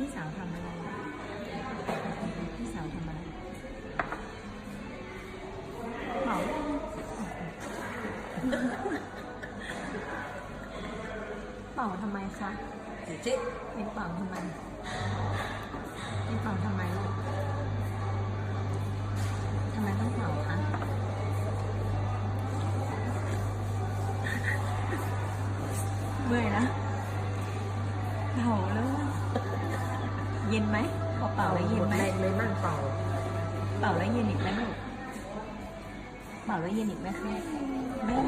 พี่สาวทำอะไรพี่สาวทำอะไรเป่าเป่าทำไมคะเจ๊เป็นเป่าทำไมเป็นเป่าทำไมลูกทำไมต้องเป่าคะเมื่อยนะเป่าแล้ว เย็นไหมพอเป่าแล้วเย็นไหมแรงเลยมั่งเป่า เป่าแล้วเย็นอีกไหมลูกเป่าแล้วเย็นอีกไหมคะไม่เย็